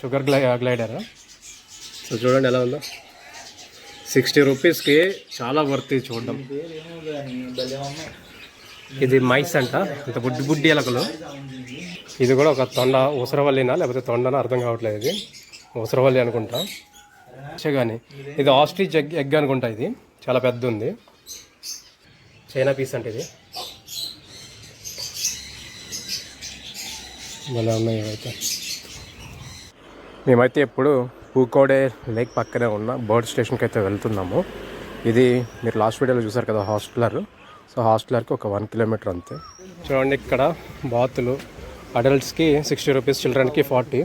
Sugar గ్లై glider? So చూడండి ఎలా ఉందో. సిక్స్టీ రూపీస్కి చాలా వర్త్ ఇది చూడడం. ఇది మైస్ అంట ఇంత బుడ్డి బుడ్డి ఎలకలు. ఇది కూడా ఒక తొండ ఉసరవల్లినా లేకపోతే తొండనా అర్థం కావట్లేదు ఇది. ఉసరవల్లి అనుకుంటా. కానీ ఇది ఆస్ట్రిచ్ ఎగ్ ఎగ్ అనుకుంటా ఇది. చాలా పెద్ద ఉంది. చైనా పీస్ అంటే ఇది. మళ్ళీ ఉన్నాయి అయితే? మేమైతే ఎప్పుడు పూకోడే లేక్ పక్కనే ఉన్న బర్డ్ స్టేషన్కి అయితే వెళ్తున్నాము. ఇది మీరు లాస్ట్ వీడియోలో చూసారు కదా హాస్టలర్. సో హాస్టలర్కి ఒక వన్ కిలోమీటర్ అంతే. చూడండి ఇక్కడ బాతులు. అడల్ట్స్కి సిక్స్టీ రూపీస్ చిల్డ్రన్కి ఫార్టీ.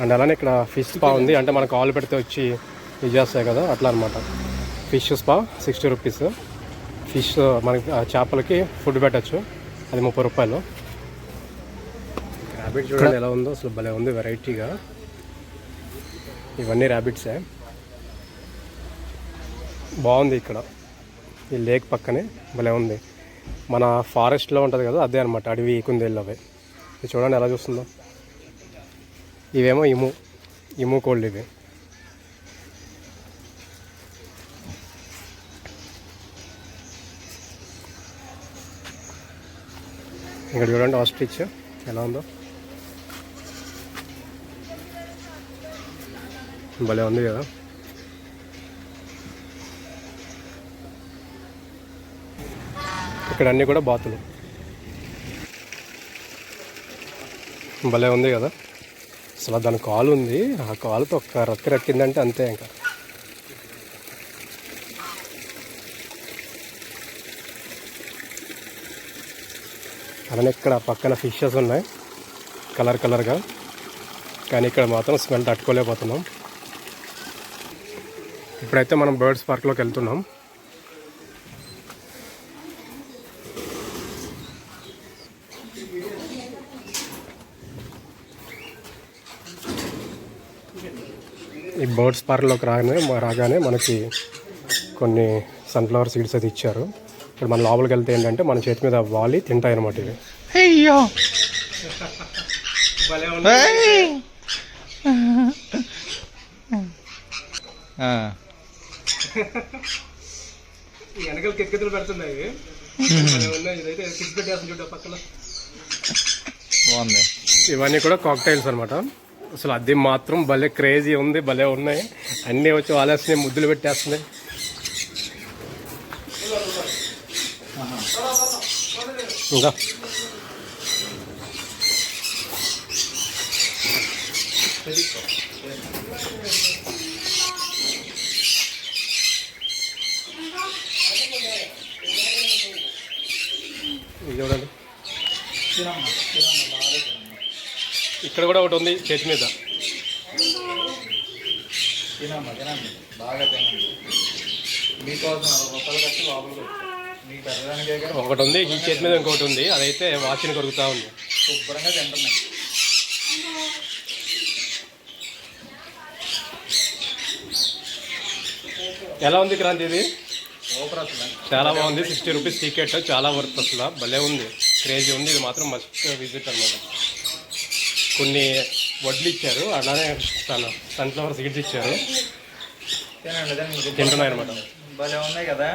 అండ్ అలానే ఇక్కడ ఫిష్ స్పా ఉంది. అంటే మనకు ఆలు పెడితే వచ్చి ఇది చేస్తాయి కదా అట్లా అనమాట fish spa sixty rupees. Fish మనకి చేపలకి ఫుడ్ పెట్టచ్చు. అది ముప్పై రూపాయలు. ర్యాబిట్ చూడండి ఎలా ఉందో. అసలు భలే ఉంది వెరైటీగా ఇవన్నీ ర్యాబిట్సే బాగుంది ఇక్కడ. ఈ లేక్ పక్కనే భలే ఉంది. మన ఫారెస్ట్లో ఉంటుంది కదా అదే అనమాట అడవి కుందేళ్ళు అవి. ఇది చూడండి ఎలా చూస్తుందో. ఇవేమో ఇము. ఇము కోళ్ళు ఇవి. ఇక్కడ చూడండి ఆస్ట్రిచ్ ఎలా ఉందో. భలే ఉంది కదా. ఇక్కడ అన్నీ కూడా బాతులు. భలే ఉంది కదా. అసలు దాని కాలు ఉంది. ఆ కాలుతో ఒక్క రక్కి రక్కిందంటే అంతే ఇంకా. అలానే ఇక్కడ పక్కన ఫిషెస్ ఉన్నాయి. కలర్ కలర్గా కానీ ఇక్కడ మాత్రం స్మెల్ తట్టుకోలేకపోతున్నాం. ఇప్పుడైతే మనం బర్డ్స్ పార్క్లోకి వెళ్తున్నాం. ఈ బర్డ్స్ పార్క్లోకి రాగానే రాగానే మనకి కొన్ని సన్ఫ్లవర్ సీడ్స్ అయితే ఇచ్చారు. ఇక్కడ మన లోపలికి వెళ్తే ఏంటంటే మన చేతి మీద వాలి తింటాయి అనమాట ఇవి. అయ్యో! వెనకాల పెడుతున్నాయి. ఇదైతే కిస్ పెట్టేస్తుంది చూడ పక్కన. బాగుంది. ఇవన్నీ కూడా కాక్టైల్స్ అనమాట అసలు అది మాత్రం భలే క్రేజీ ఉంది భలే ఉన్నాయి. అన్నీ వచ్చి వాలేస్తున్నాయి ముద్దులు పెట్టేస్తున్నాయి. ఇంకా? ఇది చూడండి ఇక్కడ కూడా ఒకటి ఉంది చేతి మీద. తినమ్మా తినండి. బాగా తినండి. మీకోసం రూపాయలు కట్టి లోపలికి వచ్చాం. మీకు పెట్టడానికే కదా. ఒకటి ఉంది ఈ చేతి మీద ఇంకోటి ఉంది. అదైతే వాచిని కొరుకుతా ఉంది. శుభ్రంగా తింటున్నాయి ఎలా ఉంది క్రాంతి ఇది? చాలా బాగుంది. Sixty rupees ticket. చాలా వర్త్ అసలు. భలే ఉంది. క్రేజీ ఉంది. ఇది మాత్రం మస్ట్ విజిట్ అనమాట కొన్ని వడ్లు ఇచ్చారు. అలానే సన్ సన్ఫ్లవర్ సీడ్స్ ఇచ్చారు. తింటున్నాయి అనమాట భలే ఉన్నాయి కదా.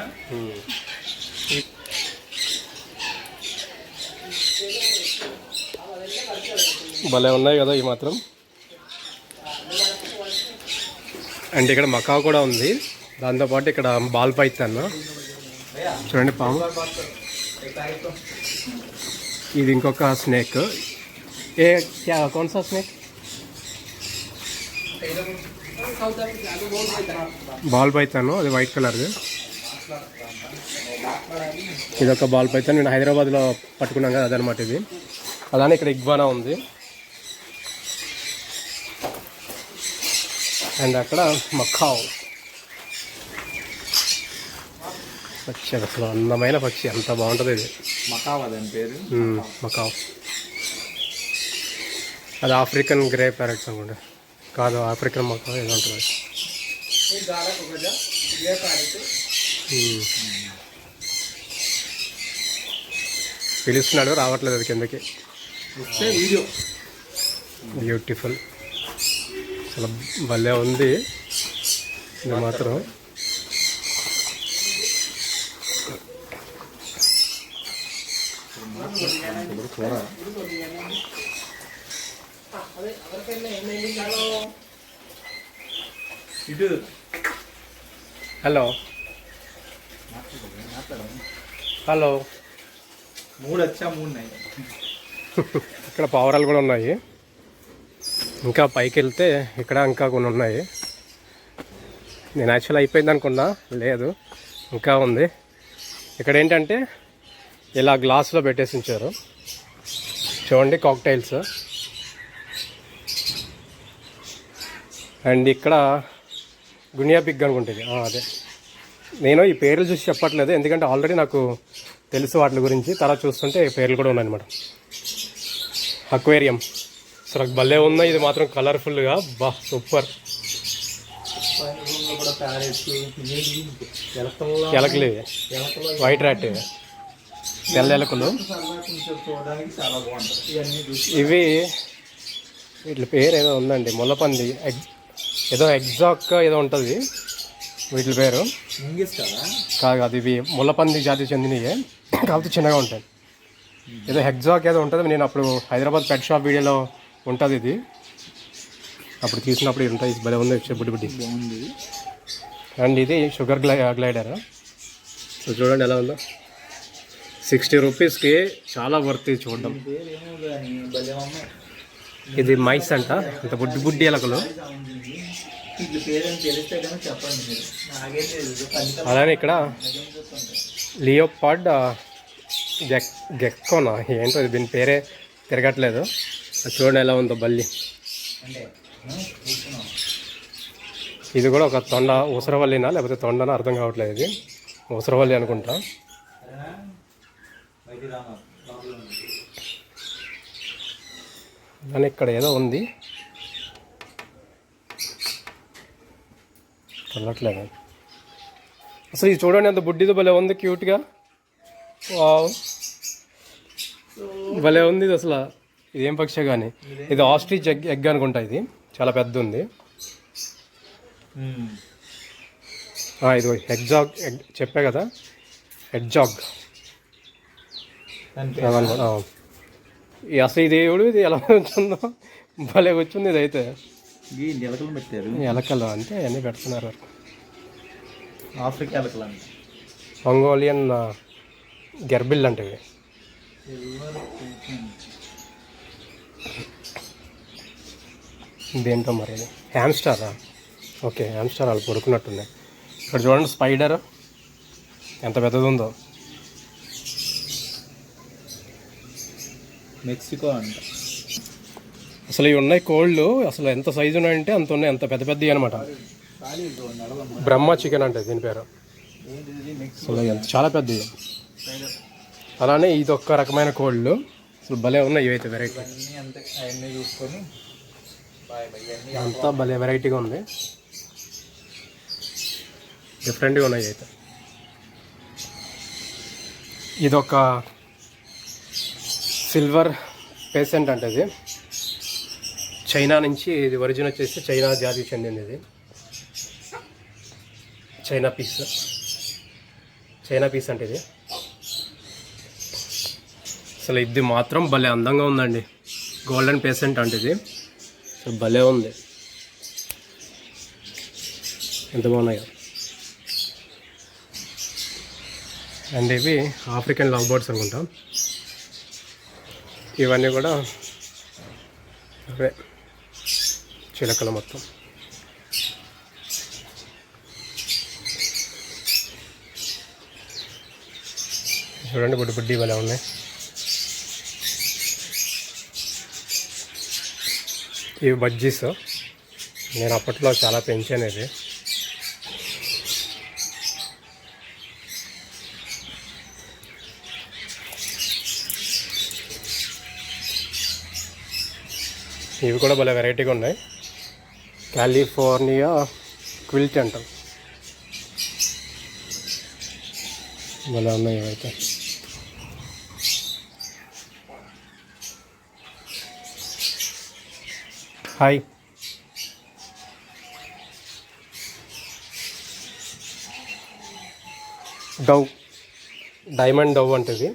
భలే ఉన్నాయి కదా ఈ మాత్రం. అండ్ ఇక్కడ మకా కూడా ఉంది. దాంతోపాటు ఇక్కడ బాల్ పైతాన్. చూడండి పాము. ఇది ఇంకొక స్నేక్. ఏ క్యా కౌన్ సా స్నేక్? బాల్ పైతాను అది వైట్ కలర్ది. ఇది ఒక బాల్ పైతాను. నేను హైదరాబాద్లో పట్టుకున్నాం కదా అదనమాట ఇది. అలానే ఇక్కడ ఇగ్వానా ఉంది. అండ్ అక్కడ మక్కావ్. పక్షి అసలు అందమైన పక్షి. ఎంత బాగుంటుంది ఇది. మకావా దాని పేరు. మకావ్. అది ఆఫ్రికన్ గ్రే ప్యారెట్స్ అనుకుంటా. కాదు ఆఫ్రికన్ మకావ్ ఏదో ఉంటుంది. పిలుస్తున్నాడు రావట్లేదు అది కిందకి. బ్యూటిఫుల్ అసలు భలే ఉంది. ఇది మాత్రం. కూర హలో. హలో. మూడు వచ్చా మూడు ఇక్కడ పావురాలు కూడా ఉన్నాయి. ఇంకా పైకి వెళ్తే ఇక్కడ ఇంకా కొన్ని ఉన్నాయి. నేను యాక్చువల్ అయిపోయింది అనుకున్నా లేదు. ఇంకా ఉంది. ఇక్కడ ఏంటంటే ఇలా గ్లాస్లో పెట్టేసి ఉంచారు. చూడండి కాక్టైల్స్ అండ్ ఇక్కడ గునియా పిగ్ అనుకుంటుంది అదే. నేను ఈ పేర్లు చూసి చెప్పట్లేదు ఎందుకంటే ఆల్రెడీ నాకు తెలుసు వాటి గురించి. తర్వాత చూస్తుంటే పేర్లు కూడా ఉన్నాయన్నమాట. అక్వేరియం. అసలు భలే ఉన్నాయి ఇది మాత్రం కలర్ఫుల్గా బా సూపర్. పైన రూమ్లో కూడా ప్యారెట్స్ ఎలకల్లో ఎలకలు ఇవి. ఎలకలో వైట్ ర్యాట్ ఇవి. తెల్ల ఎలకలు సరదా కొంచెం చూడడానికి చాలా బాగుంటుంది ఇవన్నీ చూసి ఇవి వీటి పేరు ఏదో ఉందండి ముల్లపంది ఎగ్ ఏదో ఎగ్జాక్ ఏదో ఉంటుంది వీటి పేరు. కదా కాదు ఇవి ముల్లపంది జాతికి చెందినవి కాకపోతే చిన్నగా ఉంటాయి. ఏదో హెగ్జాక్ ఏదో ఉంటుంది నేను అప్పుడు హైదరాబాద్ పెట్ షాప్ వీడియోలో ఉంటుంది ఇది. అప్పుడు తీసినప్పుడు ఇది ఉంటాయి భలే ఉంది బుడ్డి బుడ్డి. అండ్ ఇది షుగర్ గ్లై గ్లైడర్. సో చూడండి ఎలా ఉందో. సిక్స్టీ రూపీస్కి చాలా వర్త్ చూడడం. ఇది మైస్ అంట ఇంత బుడ్డి బుడ్డి ఎలకలు. అలానే ఇక్కడ లియోపాడ్ గెక్ గెక్కోనా? ఏంటో దీని పేరే తిరగట్లేదు. చూడండి ఎలా ఉందో బల్లి. ఇది కూడా ఒక తొండ ఉసరవల్లినా లేకపోతే తొండనా అర్థం కావట్లేదు ఇది. ఉసరవల్లి అనుకుంటా సరేనా బయటికి రామా లోపల ఉంది. కానీ ఇక్కడ ఏదో ఉంది. కదలట్లేదు అసలు ఇది చూడండి ఎంత బుడ్డిది భలే ఉంది క్యూట్గా భలే ఉంది ఇది అసలు. ఇదేం పక్షి కానీ. ఇది ఆస్ట్రిచ్ ఎగ్ ఎగ్ అనుకుంటా ఇది. చాలా పెద్ద ఉంది. ఆ, ఇది ఎగ్జాగ్ ఎగ్ చెప్పా కదా? ఎగ్జాగ్ దాని పేరు అదనమాట ఆ. ఈ అసలు ఇది దేవుడు ఇది ఎలా వచ్చిందో భలే వచ్చింది ఇది అయితే ఎలకలు పెట్టారు. ఎలకలు అంటే అన్నీ పెడుతున్నారు ఆఫ్రికా ఎలకలు అంట. మంగోలియన్ గెర్బిల్ అంటే ఇవి. ఇదేంటో మరి హ్యామ్స్టారా ఓకే హ్యామ్స్టార్ వాళ్ళు పడుకున్నట్టున్నాయి ఇక్కడ చూడండి స్పైడర్. ఎంత పెద్దది ఉందో. మెక్సికో అంట. అసలు ఇవి ఉన్నాయి కోళ్ళు అసలు ఎంత సైజు ఉన్నాయంటే అంత ఉన్నాయి అంత పెద్ద పెద్దవి అనమాట బ్రహ్మ చికెన్ అంటే దీని పేరు. అసలు ఎంత చాలా పెద్దవి. అలానే ఇది ఒక్క రకమైన కోళ్ళు. అసలు భలే ఉన్నాయి ఇవైతే వెరైటీ అంతే భలే వెరైటీగా ఉంది. డిఫరెంట్గా ఉన్నాయి అయితే ఇది ఒక సిల్వర్ పేసెంట్ అంటే ఇది. చైనా నుంచి ఇది ఒరిజిన్ వచ్చేసి చైనా జాతికి చెందింది ఇది. China piece. చైనా పీస్ అంటే ఇది. అసలు ఇది మాత్రం భలే అందంగా ఉందండి. గోల్డెన్ పేసెంట్ అంటే ఇది. అసలు భలే ఉంది. ఎంత బాగున్నాయో. అండ్ ఇవి ఆఫ్రికన్ లవ్ బర్డ్స్ అనుకుంటాం. ఇవన్నీ కూడా అవే. చిలకలు మొత్తం. చూడండి బుడ్డి బుడ్డి భలే ఉన్నాయి. ఇవి బజ్జీస్. నేను అప్పట్లో చాలా పెంచాను ఇది ఇవి కూడా భలే వెరైటీగా ఉన్నాయి. కాలిఫోర్నియా క్విల్ట్ అంటాం. భలే ఉన్నాయి ఇవైతే. హాయ్ డవ్ డైమండ్ డవ్ అంటది.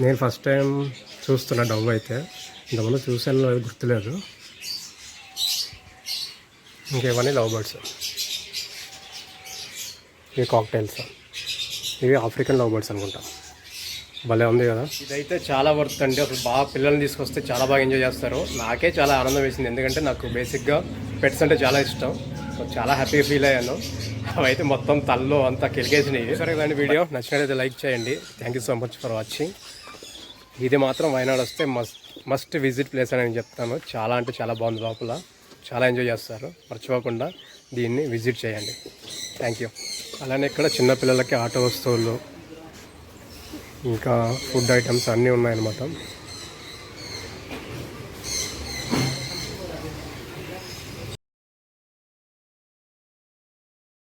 నేను ఫస్ట్ టైం చూస్తున్నా డవ్ అయితే. ఇంతకుముందు చూసాను అది గుర్తులేదు. ఇంకేవన్నీ లవ్ బర్డ్స్. ఇవి కాక్టైల్స్. ఇవి ఆఫ్రికన్ లవ్ బర్డ్స్ అనుకుంటా. భలే ఉంది కదా. ఇదైతే చాలా వర్త్ అండి. అసలు బాగా పిల్లల్ని తీసుకొస్తే చాలా బాగా ఎంజాయ్ చేస్తారు. నాకే చాలా ఆనందం వేసింది. ఎందుకంటే నాకు బేసిక్గా పెట్స్ అంటే చాలా ఇష్టం. సో చాలా హ్యాపీగా ఫీల్ అయ్యాను. అవైతే మొత్తం తల్లో అంతా కెలిగేసినాయి సరే కదండి వీడియో నచ్చినట్లయితే లైక్ చేయండి. Thank you so much for watching ఇది మాత్రం వయనాడు వస్తే మస్ట్ మస్ట్ విజిట్ ప్లేస్ అని నేను చెప్తాను. చాలా అంటే చాలా బాగుంది లోపల. చాలా ఎంజాయ్ చేస్తారు. మర్చిపోకుండా దీన్ని విజిట్ చేయండి. థ్యాంక్ యూ అలానే ఇక్కడ చిన్నపిల్లలకి ఆట వస్తువులు ఇంకా ఫుడ్ ఐటమ్స్ అన్నీ ఉన్నాయన్నమాట.